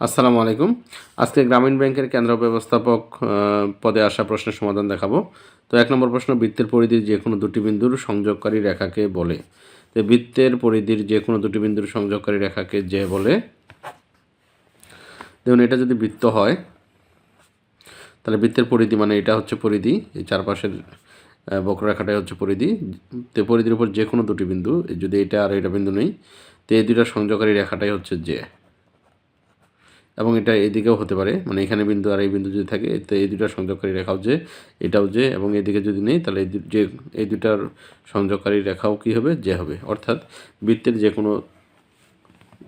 আসসালামু আলাইকুম। আজকে গ্রামীণ ব্যাংকের কেন্দ্র ব্যবস্থাপক পদে আসা প্রশ্নের সমাধান দেখাবো। তো এক নম্বর প্রশ্ন, বৃত্তের পরিধির যে কোনো দুটি বিন্দুর সংযোগকারী রেখাকে বলে। তো বৃত্তের পরিধির যে কোনো দুটি বিন্দুর সংযোগকারী রেখাকে যে বলে। দেখুন, এটা যদি বৃত্ত হয়, তাহলে বৃত্তের পরিধি মানে এটা হচ্ছে পরিধি, এই চারপাশের বক্ররেখাটাই হচ্ছে পরিধি। তো পরিধির উপর যে কোনো দুটি বিন্দু, যদি এটা আর এটা বিন্দু নেই, তো এই দুটা সংযোগকারী রেখাটাই হচ্ছে যে। এবং এটা এদিকেও হতে পারে। মানে এখানে বিন্দু আর এই বিন্দু যদি থাকে, তো এই দুটার সংযোগকারী রেখাও যে, এটাও যে, এবং এদিকে যদি নেই, তাহলে এই যে, এই দুটার সংযোগকারী রেখাও কী হবে? যে হবে। অর্থাৎ বৃত্তের যে কোনো,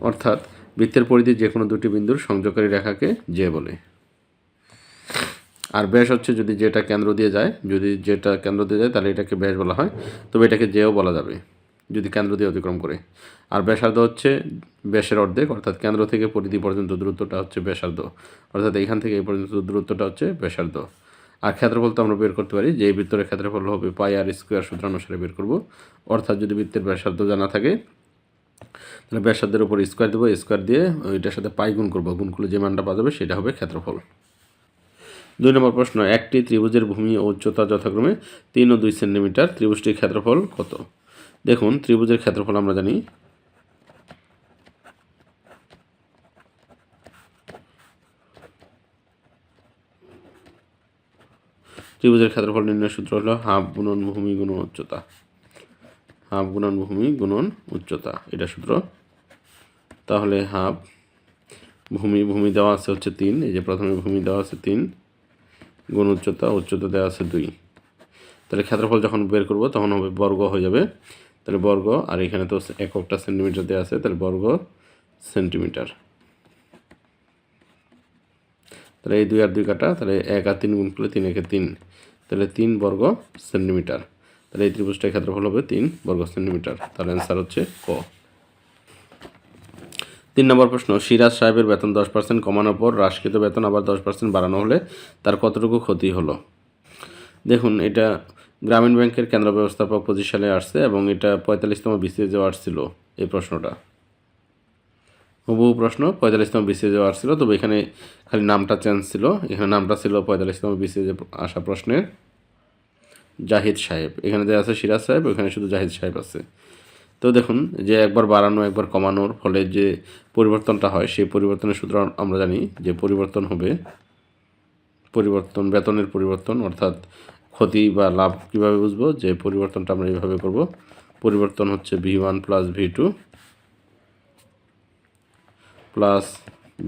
অর্থাৎ বৃত্তের পরিধি যে কোনো দুটি বিন্দুর সংযোগকারী রেখাকে যে বলে। আর ব্যাস হচ্ছে যদি যেটা কেন্দ্র দিয়ে যায়, যদি যেটা কেন্দ্র দিয়ে যায়, তাহলে এটাকে ব্যাস বলা হয়। তবে এটাকে যেও বলা যাবে। যদি কেন্দ্র দিয়ে অতিক্রম করে। আর ব্যাসার্ধ হচ্ছে ব্যাসের অর্ধেক, অর্থাৎ কেন্দ্র থেকে পরিধি পর্যন্ত দূরত্বটা হচ্ছে ব্যাসার্ধ। অর্থাৎ এইখান থেকে এই পর্যন্ত দূরত্বটা হচ্ছে ব্যাসার্ধ। আর ক্ষেত্রফল তো আমরা বের করতে পারি যে বৃত্তের ক্ষেত্রফল হবে পাই আর স্কোয়ার সূত্র অনুসারে বের করব। অর্থাৎ যদি বৃত্তের ব্যাসার্ধ জানা থাকে, তাহলে ব্যাসার্ধের উপর স্কোয়ার দেবো, স্কোয়ার দিয়ে ওইটার সাথে পাই গুণ করব। গুণ করলে যে মানটা পাওয়া যাবে সেটা হবে ক্ষেত্রফল। দুই নম্বর প্রশ্ন, একটি ত্রিভুজের ভূমি ও উচ্চতা যথাক্রমে তিন ও দুই সেন্টিমিটার। ত্রিভুজটির ক্ষেত্রফল কত? দেখুন, ত্রিভুজের ক্ষেত্রফল আমরা জানি। ত্রিভুজের ক্ষেত্রফল নির্ণয় সূত্র হলো হাফ গুণন ভূমি গুণন উচ্চতা। হাফ গুণন ভূমি গুণন উচ্চতা, এটা সূত্র। তাহলে হাফ ভূমি ভূমি দেওয়া আছে হচ্ছে তিন, এই যে প্রথমে ভূমি দেওয়া আছে তিন, গুণ উচ্চতা উচ্চতা দেওয়া আছে দুই। তাহলে ক্ষেত্রফল যখন বের করব, তখন হবে বর্গ হয়ে যাবে তাহলে বর্গ, আর এখানে তো এককটা সেন্টিমিটার দেওয়া আছে, তাহলে বর্গ সেন্টিমিটার তাহলে এই দুই আর দুই কাটা, তাহলে এক আর তিন গুণ করলে তিন, একে তিন। তাহলে তিন বর্গ সেন্টিমিটার তাহলে এই ত্রিভুজটার ক্ষেত্রফল হবে তিন বর্গ সেন্টিমিটার তাহলে অ্যান্সার হচ্ছে ক। তিন নম্বর প্রশ্ন, সিরাজ সাহেবের বেতন দশ পার্সেন্ট কমানোর পর হ্রাসকৃত বেতন আবার দশ পার্সেন্ট বাড়ানো হলে তার কতটুকু ক্ষতি হলো? দেখুন, এটা গ্রামীণ ব্যাংকের কেন্দ্র ব্যবস্থাপক পঁচিশ সালে আসছে এবং এটা পঁয়তাল্লিশতম বিসিএসও আসছিল এই প্রশ্নটা। হুবহু প্রশ্ন, পঁয়তাল্লিশতম বিসিএসও আসছিল তবে এখানে খালি নামটা চেঞ্জ ছিল। এখানে নামটা ছিল পঁয়তাল্লিশতম বিসিএসে আসা প্রশ্নের। জাহিদ সাহেব, এখানে যে আছে সিরাজ সাহেব, ওখানে শুধু জাহিদ সাহেব আছে। তো দেখুন, যে একবার বাড়ানো, একবার কমানোর ফলে যে পরিবর্তনটা হয়, সেই পরিবর্তনের সূত্র আমরা জানি যে পরিবর্তন হবে, পরিবর্তন, বেতনের পরিবর্তন, অর্থাৎ ক্ষতি বা লাভ কীভাবে বুঝব? যে পরিবর্তনটা আমরা এইভাবে করব। পরিবর্তন হচ্ছে V one plus V two plus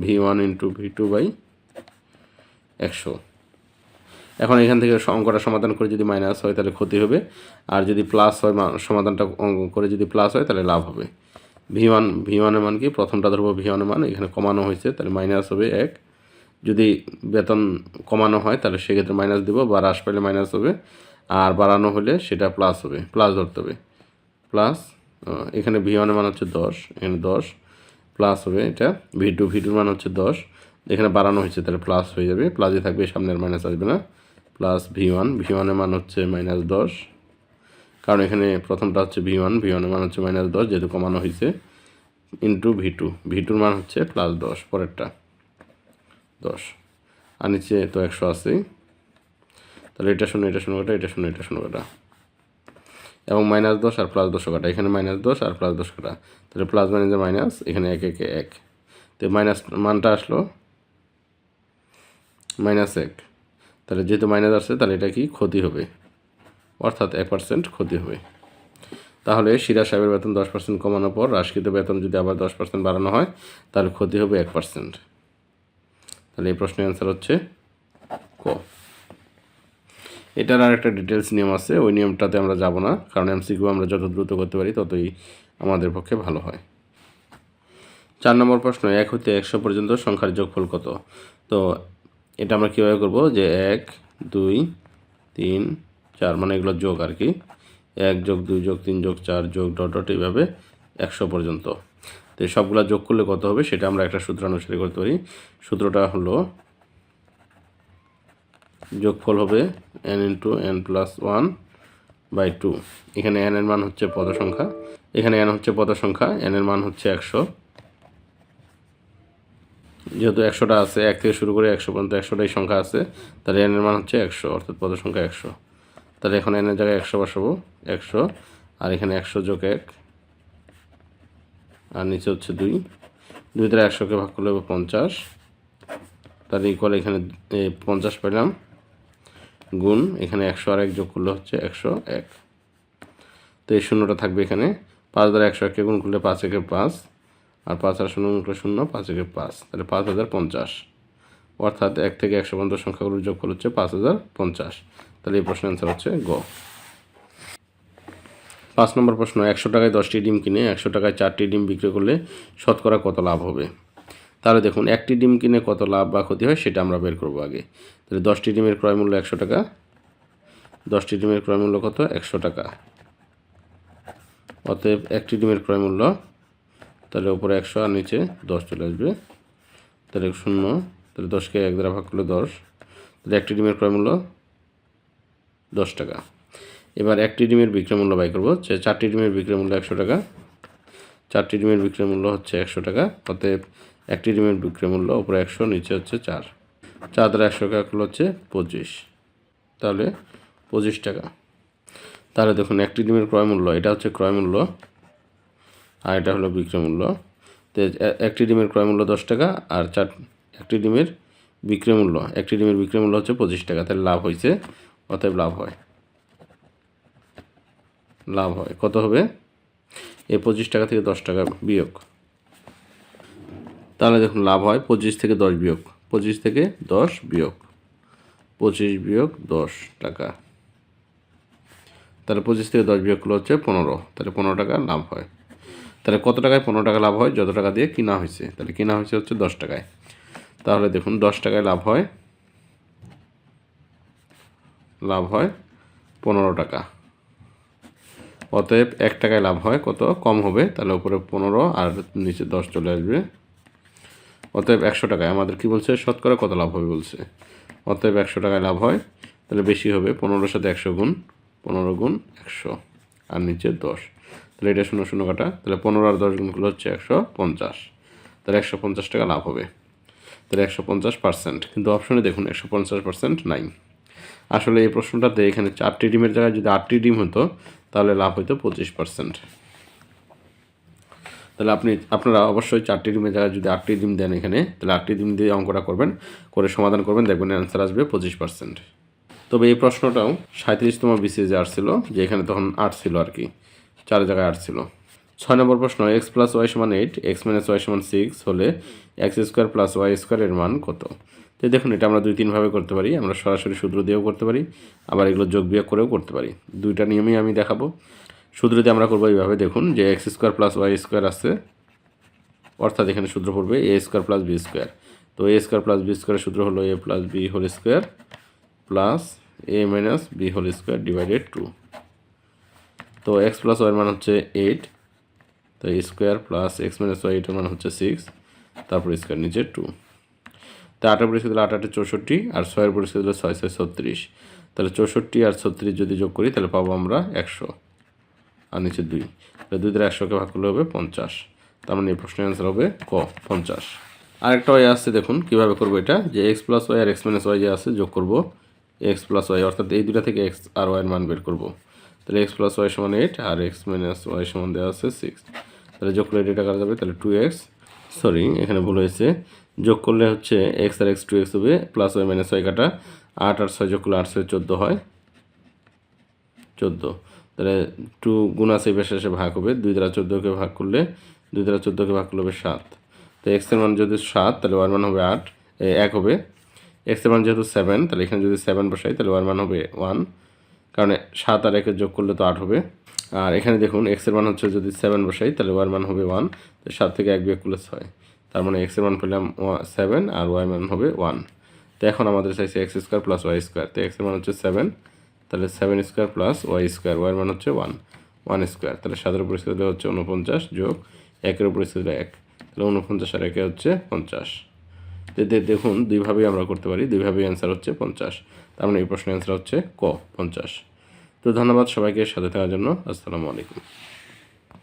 V one into V two by একশো। এখন এখান থেকে অঙ্কটা সমাধান করে যদি মাইনাস হয় তাহলে ক্ষতি হবে। আর যদি প্লাস হয় সমাধানটা করে যদি প্লাস হয় তাহলে লাভ হবে। ভি ওয়ান ভি ওয়ানের মান কি? প্রথমটা ধরবো ভি ওয়ানের মান, এখানে কমানো হয়েছে, তাহলে মাইনাস হবে এক। যদি বেতন কমানো হয়, তাহলে সেক্ষেত্রে মাইনাস দেবো, বা হ্রাস পাইলে মাইনাস হবে। আর বাড়ানো হলে সেটা প্লাস হবে প্লাস ধরতে হবে। প্লাস এখানে ভি ওয়ানের মান হচ্ছে দশ, এখানে দশ প্লাস হবে এটা। ভি টু ভি টুর মান হচ্ছে দশ, এখানে বাড়ানো হয়েছে, তাহলে প্লাস হয়ে যাবে। প্লাসই থাকবে সামনের মাইনাস আসবে না। প্লাস ভি ওয়ান ভি ওয়ানের মান হচ্ছে মাইনাস দশ। কারণ এখানে প্রথমটা হচ্ছে ভি ওয়ান ভি ওয়ানের মান হচ্ছে মাইনাস দশ, যেহেতু কমানো হয়েছে। ইন্টু ভি টু ভি টুর মান হচ্ছে প্লাস দশ, পরেরটা। দশ। আর নিচে তো একশো আশি তাহলে এটা শূন্য এটা শূন্য কাটা, এটা শূন্য এটা শূন্য কাটা। এবং মাইনাস দশ আর প্লাস দশ কাটা। এখানে মাইনাস দশ আর প্লাস দশ কাটা। তাহলে প্লাস মাইনাসে মাইনাস এখানে এক, একে এক। তো মাইনাস মানটা আসলো মাইনাস এক। তাহলে যেহেতু মাইনাস আসছে, তাহলে এটা কি? ক্ষতি হবে। অর্থাৎ এক পার্সেন্ট ক্ষতি হবে। তাহলে সিরাজ সাহেবের বেতন দশ পার্সেন্ট কমানোর পর হ্রাসকৃত বেতন যদি আবার দশ পার্সেন্ট বাড়ানো হয়, তাহলে ক্ষতি হবে এক পার্সেন্ট তাহলে এই প্রশ্নের অ্যান্সার হচ্ছে ক। এটার আর একটা ডিটেলস নিয়ম আছে, ওই নিয়মটাতে আমরা যাব না, কারণ এমসিকিউ আমরা যত দ্রুত করতে পারি ততই আমাদের পক্ষে ভালো হয়। চার নম্বর প্রশ্ন, এক হতে একশো পর্যন্ত সংখ্যার যোগফল কত? তো এটা আমরা কীভাবে করব? যে এক, দুই, তিন, চার মানে এগুলো যোগ আর কি। এক যোগ দুই যোগ তিন যোগ চার যোগ ডট ডট এইভাবে একশো পর্যন্ত। তো সবগুলো যোগ করলে কত হবে সেটা আমরা একটা সূত্র অনুসারে করতে পারি। সূত্রটা হলো যোগফল হবে N into N plus one by two এখানে এন এর মান হচ্ছে পদ সংখ্যা এখানে এন হচ্ছে পদ সংখ্যা এন এর মান হচ্ছে একশো। যেহেতু একশোটা আছে, এক থেকে শুরু করে একশো পর্যন্ত একশোটাই সংখ্যা আছে, তাহলে এন এর মান হচ্ছে একশো, অর্থাৎ পদ সংখ্যা একশো। তাহলে এখন এনের জায়গায় একশো বসাবো, একশো। আর এখানে একশো যোগ এক। আর নিচে হচ্ছে দুই। দুই দ্বারা একশোকে ভাগ করলে পঞ্চাশ। তার ইকুয়াল এখানে পঞ্চাশ পেলাম। গুণ, এখানে একশো আর এক যোগ করলে হচ্ছে একশো এক। তো এই শূন্যটা থাকবে এখানে। পাঁচ দ্বারা একশো এককে গুণ করলে পাঁচ একে পাঁচ। আর পাঁচ আর শূন্য গুণ করলে শূন্য, পাঁচ একে পাঁচ। তাহলে পাঁচ হাজার পঞ্চাশ। অর্থাৎ এক থেকে একশো পর্যন্ত সংখ্যাগুলো যোগ করলে হচ্ছে পাঁচ হাজার পঞ্চাশ। তাহলে এই প্রশ্নের অ্যান্সার হচ্ছে গ। পাঁচ নম্বর প্রশ্ন, একশো টাকায় দশটি ডিম কিনে একশো টাকায় চারটি ডিম বিক্রি করলে শতকরা কত লাভ হবে? তাহলে দেখুন, একটি ডিম কিনে কত লাভ বা ক্ষতি হয় সেটা আমরা বের করব আগে। তাহলে দশটি ডিমের ক্রয় মূল্য একশো টাকা, দশটি ডিমের ক্রয় মূল্য কত? একশো টাকা। অতএব একটি ডিমের ক্রয় মূল্য, তাহলে উপরে একশো আর নিচে দশ চলে আসবে। তাহলে শূন্য, তাহলে দশকে এক দ্বারা ভাগ করলে দশ। তাহলে একটি ডিমের ক্রয় মূল্য দশ টাকা। এবার একটি ডিমের বিক্রয় মূল্য বাই করব। যে চারটি ডিমের বিক্রয় মূল্য একশো টাকা, চারটি ডিমের বিক্রয় মূল্য হচ্ছে একশো টাকা, অতএব একটি ডিমের বিক্রয় মূল্য উপরে একশো, নিচে হচ্ছে চার। চার দ্বারা একশো টাকা করলে হচ্ছে পঁচিশ। তাহলে পঁচিশ টাকা। তাহলে দেখুন, একটি ডিমের ক্রয় মূল্য, এটা হচ্ছে ক্রয় মূল্য, আর এটা হলো বিক্রয় মূল্য। তো একটি ডিমের ক্রয় মূল্য দশ টাকা, আর চার, একটি ডিমের বিক্রয় মূল্য, একটি ডিমের বিক্রয় মূল্য হচ্ছে পঁচিশ টাকা। তাহলে লাভ হয়েছে, অতএব লাভ হয়। লাভ হয়। কত হবে? এই পঁচিশ টাকা থেকে দশ টাকা বিয়োগ। তাহলে দেখুন লাভ হয় পঁচিশ থেকে দশ বিয়োগ। পঁচিশ থেকে দশ বিয়োগ। পঁচিশ বিয়োগ দশ টাকা। তাহলে পঁচিশ থেকে দশ বিয়োগ হচ্ছে পনেরো। তাহলে পনেরো টাকা লাভ হয়। তাহলে কত টাকায় পনেরো টাকা লাভ হয়? যত টাকা দিয়ে কিনা হয়েছে। তাহলে কিনা হয়েছে হচ্ছে দশ টাকায়। তাহলে দেখুন দশ টাকায় লাভ হয় লাভ হয় পনেরো টাকা। অতএব এক টাকায় লাভ হয়, কত কম হবে, তাহলে উপরে পনেরো আর নিচে দশ চলে আসবে। অতএব একশো টাকায়, আমাদের কি বলছে? শতকরা কত লাভ হবে বলছে। অতএব একশো টাকায় লাভ হয়, তাহলে বেশি হবে, পনেরোর সাথে একশো গুণ, পনেরো গুণ একশো আর নিচে দশ। তাহলে এটা শূন্য শূন্য কাটা, তাহলে পনেরো আর দশ গুণগুলো হচ্ছে একশো পঞ্চাশ। তাহলে একশো পঞ্চাশ টাকা লাভ হবে। তাহলে একশো পঞ্চাশ পার্সেন্ট, কিন্তু অপশনে দেখুন, একশো পঞ্চাশ পার্সেন্ট নাই। আসলে এই প্রশ্নটাতে এখানে চারটি ডিমের জায়গায় যদি আটটি ডিম হতো তাহলে লাভ হতো পঁচিশ পার্সেন্ট তাহলে আপনি, আপনারা অবশ্যই চারটি ডিমের জায়গায় যদি আটটি ডিম দেন এখানে, তাহলে আটটি ডিম দিয়ে অঙ্কটা করবেন, করে সমাধান করবেন, দেখবেন অ্যান্সার আসবে পঁচিশ পার্সেন্ট তবে এই প্রশ্নটাও সাঁত্রিশতম বিসিএসে আসছিল যে এখানে তখন আট ছিল আর কি, চার জায়গায় আট ছিল। ছয় নম্বর প্রশ্ন এক্স প্লাস ওয়াই সমান এইট এক্স মাইনাস ওয়াই সমান সিক্স হলে এক্স স্কোয়ার প্লাস ওয়াই স্কোয়ারের মান কত? তো দেখুন, এটা আমরা দুই তিনভাবে করতে পারি। আমরা সরাসরি সূত্র দিয়েও করতে পারি, আবার এগুলো যোগ বিয়োগ করেও করতে পারি। দুইটা নিয়মেই আমি দেখাবো। সূত্রতে আমরা করব এইভাবে, দেখুন, যে X square plus Y square আছে, অর্থাৎ এখানে সূত্র পড়বে A square plus B square তো এ স্কোয়ার প্লাস বি স্কোয়ারের সূত্র হলো A plus B whole square plus A minus B whole square divided by two X plus ওয়াইয়ের মান হচ্ছে এইট তো square plus X minus Y এটার মান হচ্ছে সিক্স তারপর স্কোয়ার নিচে টু তো আটের পরিস্থিতি হলো আট আটে চৌষট্টি আর ছয়ের পরিস্থিতি হলো ছয় ছয় ছত্রিশ। তাহলে চৌষট্টি আর ছত্রিশ যদি যোগ করি, তাহলে পাবো আমরা একশো আর নিচে দুই। তাহলে দুই দ্বারা একশোকে ভাগ করলে হবে পঞ্চাশ। তার মানে এই প্রশ্নের অ্যান্সার হবে ক, পঞ্চাশ। আরেকটা ওয়াই আসছে দেখুন, কীভাবে করব এটা? যে এক্স প্লাস ওয়াই আর এক্স মাইনাস ওয়াই যে আছে, যোগ করব। এক্স প্লাস ওয়াই অর্থাৎ এই দুটা থেকে এক্স আর ওয়াইয়ের মান বের করব। তাহলে এক্স প্লাস ওয়াই সমান এইট আর এক্স মাইনাস ওয়াই সমান দেওয়া আছে সিক্স তাহলে যোগ করলে এটা কাটা যাবে? তাহলে টু এক্স সরি এখানে ভুল হয়েছে। যোগ করলে হচ্ছে এক্স আর এক্স টু এক্স হবে প্লাস ওয়াই মাইনাস ওয়াই কাটা। আট আর ছয় যোগ করলে আট ছয় চোদ্দ হয়। চোদ্দ। তাহলে টু গুণ আছে বেশ শেষে ভাগ হবে। দুই দ্বারা চোদ্দোকে ভাগ করলে, দুই দ্বারা চোদ্দোকে ভাগ করলে হবে সাত। তো এক্সের মান যদি সাত, তাহলে ওয়ার মান হবে আট এক হবে। এক্সের মান যেহেতু সেভেন তাহলে এখানে যদি সেভেন বসাই, তাহলে ওয়ার মান হবে ওয়ান কারণ সাত আর একের যোগ করলে তো আট হবে। আর এখানে দেখুন এক্সের মান হচ্ছে যদি সেভেন বসাই, তাহলে ওয়ার মান হবে ওয়ান তো সাত থেকে এক বিয়োগ করলে ছয়। তার মানে এক্সের মান পেলাম সেভেন আর ওয়াই মান হবে ওয়ান তো এখন আমাদের চাইছে x square plus y square তো এক্সের মান হচ্ছে সেভেন তাহলে seven square plus y square y মান হচ্ছে ওয়ান ওয়ান স্কোয়ার তাহলে সাতের পরিস্থিতি হচ্ছে উনপঞ্চাশ যোগ একের পরিস্থিতি এক। তাহলে উনপঞ্চাশ আর একে হচ্ছে পঞ্চাশ। দেখুন, দুইভাবেই আমরা করতে পারি, দুইভাবেই অ্যান্সার হচ্ছে পঞ্চাশ। তার মানে এই প্রশ্নের অ্যান্সার হচ্ছে ক, পঞ্চাশ। তো ধন্যবাদ সবাইকে সাথে থাকার জন্য। আসসালামু আলাইকুম।